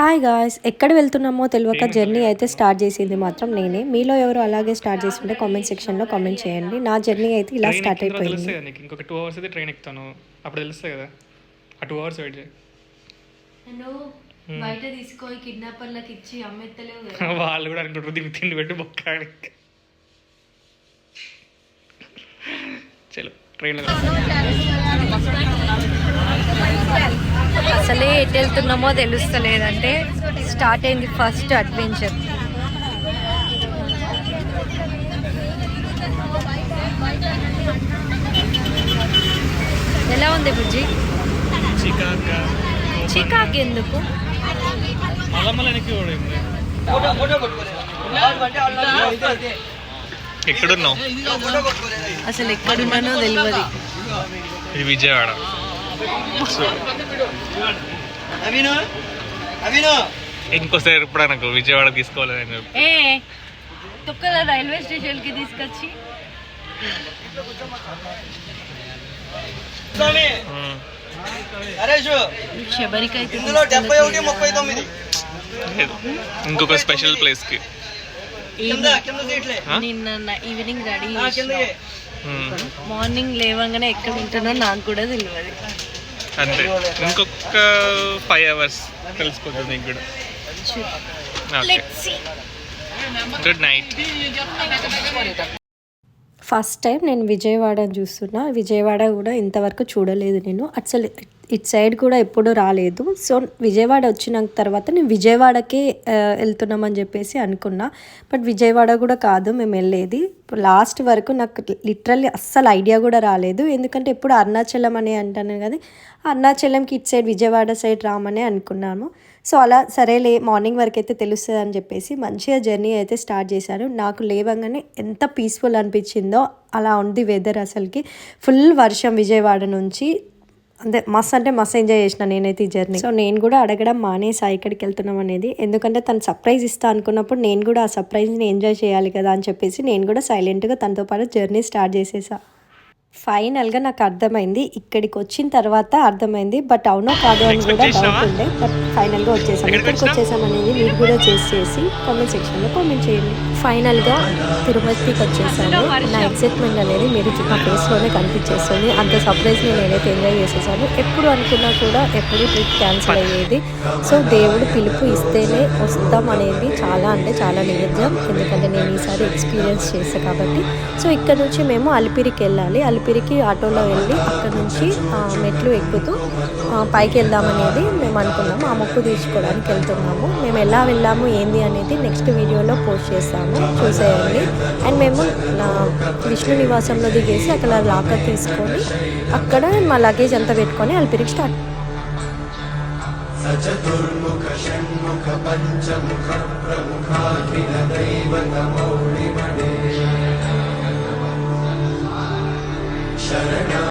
Hi guys ఎక్కడ వెళ్తున్నామో తెలియక journey అయితే స్టార్ట్ చేసింది మాత్రం నేనే మీలో ఎవరు అలాగే స్టార్ట్ చేస్తుంటే కామెంట్ సెక్షన్లో కామెంట్ చేయండి నా జర్నీ అయితే ఇలా ట్రైన్ స్టార్ట్ అయిపోయింది ఇంకొక టూ అవర్స్ అయితే ట్రైన్ ఎక్కుతాను అప్పుడు తెలుస్తుంది కదా ఆ టూ అవర్స్ వెయిట్ బయట తీసుకో కిడ్నాపర్లకు ఇచ్చి అమ్మెత్తలేవు వాళ్ళు కూడా అనుకుంటారు దీనికి తిండి పెట్టి బొక్కాడి చలో ట్రైన్లో అసలే ఎటు వెళ్తున్నామో తెలుస్తలేదంటే స్టార్ట్ అయింది ఫస్ట్ అడ్వెంచర్. ఎలా ఉంది బుజ్జి? చికాక ఎందుకు? ఎక్కడున్నావు? అసలు ఎక్కడున్నానో తెలియదు ఇది విజయవాడ. ఇంకోసారి ఎప్పుడు నాకు విజయవాడ తీసుకోవాలని చెప్పి. తుక్కల రైల్వే తీసుకొచ్చి. ముప్పై తొమ్మిది. లేదు. ఇంకొక స్పెషల్ కింద సీట్లే. నిన్న ఈవినింగ్ రెడీ మార్నింగ్ లేవంగానే ఎక్కడ ఉంటున్నా నాకు కూడా తెలియదు అంతే. ఇంకొక ఫైవ్ అవర్స్ తెలిసిపోతుంది నీకు కూడా. గుడ్ నైట్ ఫస్ట్ టైం నేను విజయవాడ చూస్తున్నా. విజయవాడ కూడా ఇంతవరకు చూడలేదు నేను. అసలు ఇటు సైడ్ కూడా ఎప్పుడూ రాలేదు. సో విజయవాడ వచ్చిన తర్వాత నేను విజయవాడకే వెళ్తున్నామని చెప్పేసి అనుకున్నా. బట్ విజయవాడ కూడా కాదు మేము వెళ్ళేది. లాస్ట్ వరకు నాకు లిటరల్లీ అస్సలు ఐడియా కూడా రాలేదు. ఎందుకంటే ఎప్పుడు అరుణాచలం అని అంటాను కదా అరుణాచలంకి ఇటు సైడ్ విజయవాడ సైడ్ రామనే అనుకున్నాను సో అలా సరేలే మార్నింగ్ వరకు అయితే తెలుస్తుంది అని చెప్పేసి మంచిగా జర్నీ అయితే స్టార్ట్ చేశాను నాకు లేవగానే ఎంత పీస్ఫుల్ అనిపించిందో అలా ఉంది వెదర్ అసలుకి. ఫుల్ వర్షం విజయవాడ నుంచి. అంటే మస్త్ అంటే మస్త్ ఎంజాయ్ చేసిన నేనైతే ఈ జర్నీ సో నేను కూడా అడగడం మానేసా ఇక్కడికి వెళ్తున్నాం అనేది. ఎందుకంటే తను సర్ప్రైజ్ ఇస్తా అనుకున్నప్పుడు నేను కూడా ఆ సర్ప్రైజ్ని ఎంజాయ్ చేయాలి కదా అని చెప్పేసి నేను కూడా సైలెంట్గా తనతో పాటు జర్నీ స్టార్ట్ చేసేసా. ఫైనల్గా నాకు అర్థమైంది. ఇక్కడికి వచ్చిన తర్వాత అర్థమైంది. బట్ అవునో కాదు అని కూడా డౌట్ ఉండే. బట్ ఫైనల్గా వచ్చేసాం ఎక్కడికి వచ్చేసాం అనేది మీరు కూడా చేసి చేసి కామెంట్ సెక్షన్లో కామెంట్ చేయండి. ఫైనల్గా తిరుపతికి వచ్చేసాను. నా ఎక్సైట్మెంట్ అనేది మీరు నా ఫేస్లోనే కనిపించేస్తుంది. అంత సర్ప్రైజ్ని నేనైతే ఎంజాయ్ చేసేసాను ఎప్పుడు అనుకున్నా కూడా ఎప్పుడు ట్రిప్ క్యాన్సిల్ అయ్యేది. సో దేవుడు పిలుపు ఇస్తేనే వస్తాం అనేది చాలా అంటే చాలా నిజం ఎందుకంటే నేను ఈసారి ఎక్స్పీరియన్స్ చేస్తాను కాబట్టి. సో ఇక్కడ నుంచి మేము అలిపిరికి వెళ్ళాలి. పిలిపిరికి ఆటోలో వెళ్ళి అక్కడ నుంచి మెట్లు ఎక్కుతూ పైకి వెళ్దామనేది మేము అనుకున్నాము. ఆ మొక్కు తీర్చుకోవడానికి వెళ్తున్నాము. మేము ఎలా వెళ్ళాము ఏంది అనేది నెక్స్ట్ వీడియోలో పోస్ట్ చేస్తాము. చూసేయండి. అండ్ మేము నా విష్ణు నివాసంలో దిగేసి అక్కడ లాకర్ తీసుకొని అక్కడ మా లగేజ్ అంతా పెట్టుకొని అల్పిరికి స్టార్ట్. शरण